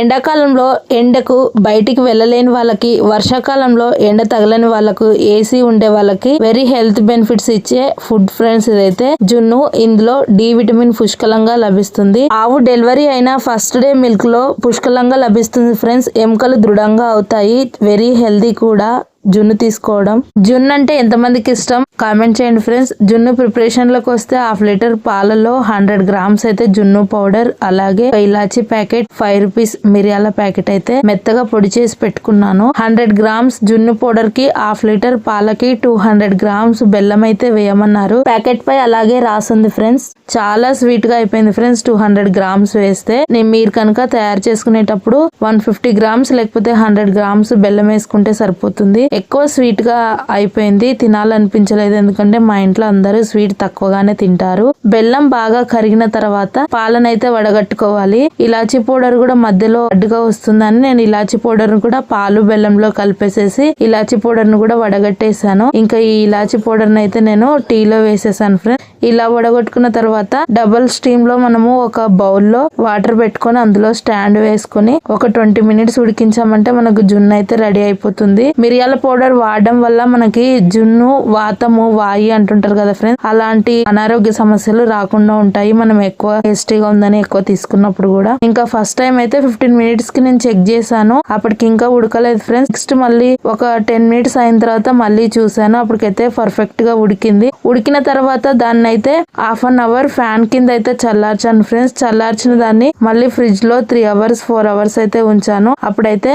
ఎండాకాలంలో ఎండకు బయటికి వెళ్ళలేని వాళ్ళకి వర్షాకాలంలో ఎండ తగలని వాళ్ళకు ఏసీ ఉండే వాళ్ళకి వెరీ హెల్త్ బెనిఫిట్స్ ఇచ్చే ఫుడ్ ఫ్రెండ్స్ ఇదైతే జున్ను. ఇందులో డి విటమిన్ పుష్కలంగా లభిస్తుంది. ఆవు డెలివరీ అయిన ఫస్ట్ డే మిల్క్లో పుష్కలంగా లభిస్తుంది ఫ్రెండ్స్ ఎముకలు దృఢంగా అవుతాయి. వెరీ హెల్దీ కూడా. జున్ను తీసుకోవడం. జున్ను అంటే ఎంతమందికి ఇష్టం? కామెంట్ చేయండి ఫ్రెండ్స్. జున్ను ప్రిపరేషన్లోకి వస్తే హాఫ్ లీటర్ పాలలో హండ్రెడ్ గ్రామ్స్ అయితే జున్ను పౌడర్ అలాగే ఇలాచి ఇలాచీ ప్యాకెట్ ఫైవ్ రూపీస్ మిరియాల ప్యాకెట్ అయితే మెత్తగా పొడి చేసి పెట్టుకున్నాను. హండ్రెడ్ గ్రామ్స్ జున్ను పౌడర్కి హాఫ్ లీటర్ పాలకి టూ హండ్రెడ్ గ్రామ్స్ బెల్లం అయితే వేయమన్నారు. ప్యాకెట్ పై అలాగే రాసింది ఫ్రెండ్స్. చాలా స్వీట్గా అయిపోయింది ఫ్రెండ్స్ టూ హండ్రెడ్ గ్రామ్స్ వేస్తే. నేను మీరు కనుక తయారు చేసుకునేటప్పుడు వన్ ఫిఫ్టీ గ్రామ్స్ లేకపోతే హండ్రెడ్ గ్రామ్స్ బెల్లం వేసుకుంటే సరిపోతుంది. ఎక్కువ స్వీట్గా అయిపోయింది. తినాలనిపించలేదు. ఎందుకంటే మా ఇంట్లో అందరూ స్వీట్ తక్కువగానే తింటారు. బెల్లం బాగా కరిగిన తర్వాత పాలనైతే వడగట్టుకోవాలి. ఇలాచీ పౌడర్ కూడా మధ్యలో అడ్డుగా వస్తుందని నేను ఇలాచీ పౌడర్ కూడా పాలు బెల్లంలో కలిపేసేసి ఇలాచీ పౌడర్ను కూడా వడగట్టేసాను. ఇంకా ఈ ఇలాచీ పౌడర్ అయితే నేను టీలో వేసేసాను ఫ్రెండ్స్. ఇలా వడగొట్టుకున్న తర్వాత డబుల్ స్టీమ్లో మనము ఒక బౌల్లో వాటర్ పెట్టుకొని అందులో స్టాండ్ వేసుకొని ఒక ట్వంటీ మినిట్స్ ఉడికించామంటే మనకు జున్ను అయితే రెడీ అయిపోతుంది. మిరియాల పౌడర్ వాడడం వల్ల మనకి జున్ను వాతము వాయి అంటుంటారు కదా ఫ్రెండ్స్ అలాంటి అనారోగ్య సమస్యలు రాకుండా ఉంటాయి. మనం ఎక్కువ టేస్టీగా ఉందని ఎక్కువ తీసుకున్నప్పుడు కూడా. ఇంకా ఫస్ట్ టైం అయితే ఫిఫ్టీన్ మినిట్స్కి నేను చెక్ చేశాను. అప్పటికి ఇంకా ఉడకలేదు ఫ్రెండ్స్ నెక్స్ట్ మళ్ళీ ఒక టెన్ మినిట్స్ అయిన తర్వాత మళ్ళీ చూసాను అప్పటికైతే పర్ఫెక్ట్గా ఉడికింది. ఉడికిన తర్వాత దాన్ని అయితే హాఫ్ అన్ అవర్ ఫ్యాన్ కింద అయితే చల్లార్చాను ఫ్రెండ్స్ చల్లార్చిన దాన్ని మళ్ళీ ఫ్రిడ్జ్లో త్రీ అవర్స్ ఫోర్ అవర్స్ అయితే ఉంచాను. అప్పుడైతే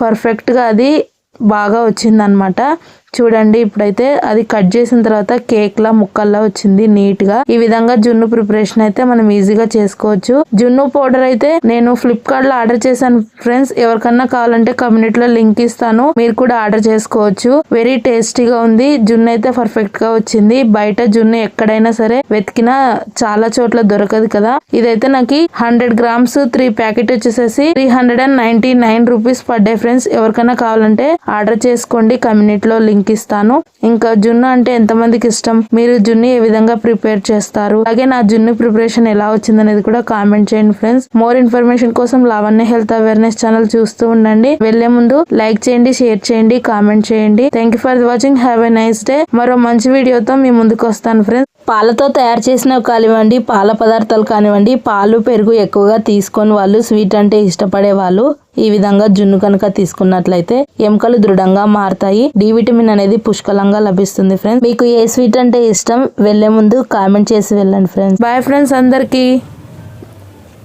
పర్ఫెక్ట్గా అది బాగా వచ్చిందనమాట చూడండి ఇప్పుడైతే అది కట్ చేసిన తర్వాత కేక్ లా ముక్కల్లా వచ్చింది నీట్గా ఈ విధంగా జున్ను ప్రిపరేషన్ అయితే మనం ఈజీగా చేసుకోవచ్చు. జున్ను పౌడర్ అయితే నేను ఫ్లిప్కార్ట్లో ఆర్డర్ చేశాను ఫ్రెండ్స్. ఎవరికన్నా కావాలంటే కమ్యూనిటీ లో లింక్ ఇస్తాను. మీరు కూడా ఆర్డర్ చేసుకోవచ్చు. వెరీ టేస్టీగా ఉంది. జున్ను అయితే పర్ఫెక్ట్గా వచ్చింది. బయట జున్ను ఎక్కడైనా సరే వెతికినా చాలా చోట్ల దొరకదు కదా. ఇదైతే నాకు హండ్రెడ్ గ్రామ్స్ త్రీ ప్యాకెట్ వచ్చేసేసి three hundred and ninety nine rupees per day friends. ఎవరికైనా కావాలంటే ఆర్డర్ చేసుకోండి. కమ్యూనిటీలో లింక్ ఇస్తాను ఇంకా జున్ను అంటే ఎంతమందికి ఇష్టం? మీరు జున్ను ఏ విధంగా ప్రిపేర్ చేస్తారు? అలాగే నా జున్ను ప్రిపరేషన్ ఎలా వచ్చింది అనేది కూడా కామెంట్ చేయండి ఫ్రెండ్స్. మోర్ ఇన్ఫర్మేషన్ కోసం లావణ్య హెల్త్ అవేర్నెస్ ఛానల్ చూస్తూ ఉండండి. వెళ్ళే ముందు లైక్ చేయండి షేర్ చేయండి కామెంట్ చేయండి. Thank you for watching. Have a nice day. మరో మంచి వీడియోతో మీ ముందుకు వస్తాను ఫ్రెండ్స్. పాలతో తయారు చేసినవి కానివ్వండి పాల పదార్థాలు కానివ్వండి పాలు పెరుగు ఎక్కువగా తీసుకొని వాళ్ళు స్వీట్ అంటే ఇష్టపడే వాళ్ళు ఈ విధంగా జున్ను కనుక తీసుకున్నట్లయితే ఎముకలు దృఢంగా మారతాయి. డి విటమిన్ అనేది పుష్కలంగా లభిస్తుంది ఫ్రెండ్స్. మీకు ఏ స్వీట్ అంటే ఇష్టం? వెళ్ళే ముందు కామెంట్ చేసి వెళ్ళండి ఫ్రెండ్స్. బాయ్ ఫ్రెండ్స్ అందరికీ.